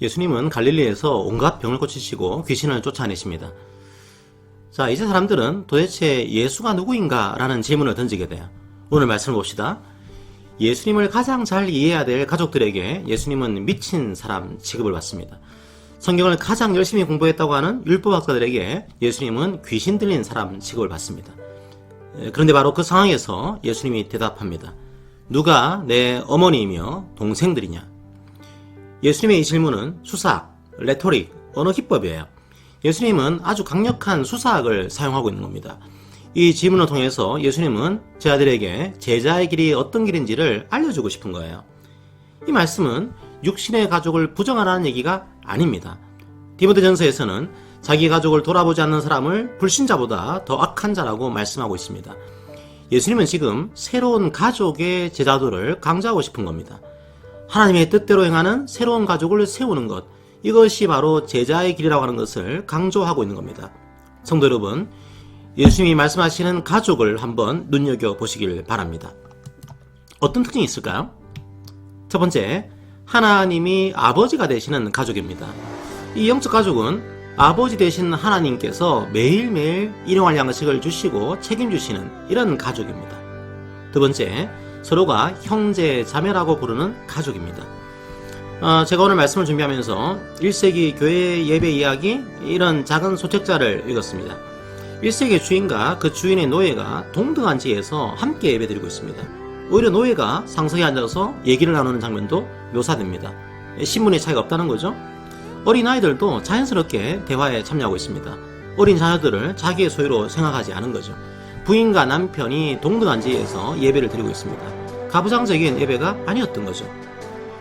예수님은 갈릴리에서 온갖 병을 고치시고 귀신을 쫓아내십니다. 자, 이제 사람들은 도대체 예수가 누구인가? 라는 질문을 던지게 돼요. 오늘 말씀을 봅시다. 예수님을 가장 잘 이해해야 될 가족들에게 예수님은 미친 사람 취급을 받습니다. 성경을 가장 열심히 공부했다고 하는 율법학자들에게 예수님은 귀신 들린 사람 취급을 받습니다. 에, 그런데 바로 그 상황에서 예수님이 대답합니다. 누가 내 어머니이며 동생들이냐? 예수님의 이 질문은 수사학, 레토릭, 언어 기법이에요. 예수님은 아주 강력한 수사학을 사용하고 있는 겁니다. 이 질문을 통해서 예수님은 제 아들에게 제자의 길이 어떤 길인지를 알려주고 싶은 거예요. 이 말씀은 육신의 가족을 부정하라는 얘기가 아닙니다. 디모데전서에서는 자기 가족을 돌아보지 않는 사람을 불신자보다 더 악한 자라고 말씀하고 있습니다. 예수님은 지금 새로운 가족의 제자도를 강조하고 싶은 겁니다. 하나님의 뜻대로 행하는 새로운 가족을 세우는 것, 이것이 바로 제자의 길이라고 하는 것을 강조하고 있는 겁니다. 성도 여러분, 예수님이 말씀하시는 가족을 한번 눈여겨 보시길 바랍니다. 어떤 특징이 있을까요? 첫 번째, 하나님이 아버지가 되시는 가족입니다. 이 영적 가족은 아버지 되신 하나님께서 매일매일 일용할 양식을 주시고 책임주시는 이런 가족입니다. 두 번째, 서로가 형제, 자매라고 부르는 가족입니다. 어, 제가 오늘 말씀을 준비하면서 1세기 교회 예배 이야기 이런 작은 소책자를 읽었습니다. 1세기 주인과 그 주인의 노예가 동등한 지에서 함께 예배드리고 있습니다. 오히려 노예가 상석에 앉아서 얘기를 나누는 장면도 묘사됩니다. 신분의 차이가 없다는 거죠. 어린 아이들도 자연스럽게 대화에 참여하고 있습니다. 어린 자녀들을 자기의 소유로 생각하지 않은 거죠. 부인과 남편이 동등한 지에서 예배를 드리고 있습니다. 가부장적인 예배가 아니었던 거죠.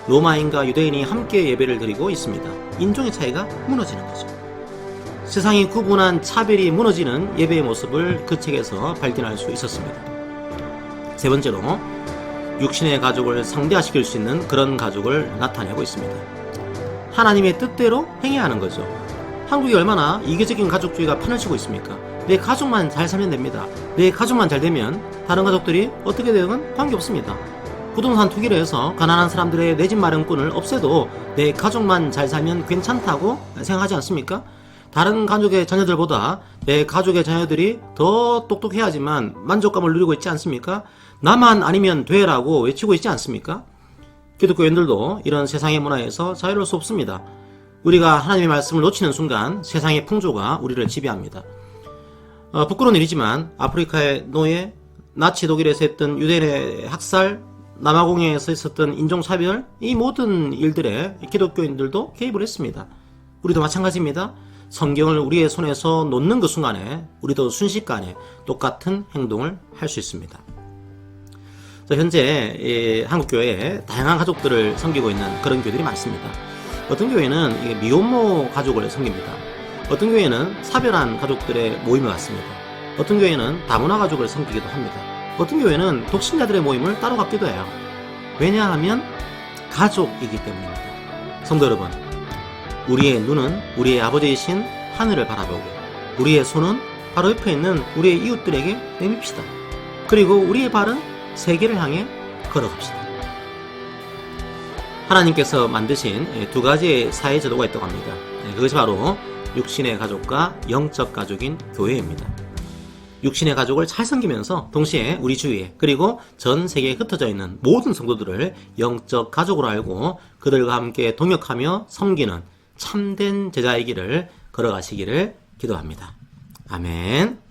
로마인과 유대인이 함께 예배를 드리고 있습니다. 인종의 차이가 무너지는 거죠. 세상이 구분한 차별이 무너지는 예배의 모습을 그 책에서 발견할 수 있었습니다. 세 번째로 육신의 가족을 상대화시킬 수 있는 그런 가족을 나타내고 있습니다. 하나님의 뜻대로 행해야 하는 거죠. 한국이 얼마나 이기적인 가족주의가 판을 치고 있습니까? 내 가족만 잘 살면 됩니다. 내 가족만 잘 되면 다른 가족들이 어떻게 되든 관계없습니다. 부동산 투기를 해서 가난한 사람들의 내 집 마련권을 없애도 내 가족만 잘 살면 괜찮다고 생각하지 않습니까? 다른 가족의 자녀들보다 내 가족의 자녀들이 더 똑똑해야지만 만족감을 누리고 있지 않습니까? 나만 아니면 돼라고 외치고 있지 않습니까? 기독교인들도 이런 세상의 문화에서 자유로울 수 없습니다. 우리가 하나님의 말씀을 놓치는 순간 세상의 풍조가 우리를 지배합니다. 어, 부끄러운 일이지만 아프리카의 노예, 나치 독일에서 했던 유대인의 학살, 남아공에서 있었던 인종차별, 이 모든 일들에 기독교인들도 개입을 했습니다. 우리도 마찬가지입니다. 성경을 우리의 손에서 놓는 그 순간에 우리도 순식간에 똑같은 행동을 할 수 있습니다. 자, 현재 이 한국 교회에 다양한 가족들을 섬기고 있는 그런 교회들이 많습니다. 어떤 교회는 미혼모 가족을 섬깁니다. 어떤 교회는 사별한 가족들의 모임을 갖습니다. 어떤 교회는 다문화 가족을 섬기기도 합니다. 어떤 교회는 독신자들의 모임을 따로 갖기도 해요. 왜냐하면 가족이기 때문입니다. 성도 여러분, 우리의 눈은 우리의 아버지이신 하늘을 바라보고 우리의 손은 바로 옆에 있는 우리의 이웃들에게 내밉시다. 그리고 우리의 발은 세계를 향해 걸어갑시다. 하나님께서 만드신 두 가지의 사회 제도가 있다고 합니다. 그것이 바로 육신의 가족과 영적 가족인 교회입니다. 육신의 가족을 잘 섬기면서 동시에 우리 주위에 그리고 전 세계에 흩어져 있는 모든 성도들을 영적 가족으로 알고 그들과 함께 동역하며 섬기는 참된 길을 걸어가시기를 기도합니다. 아멘.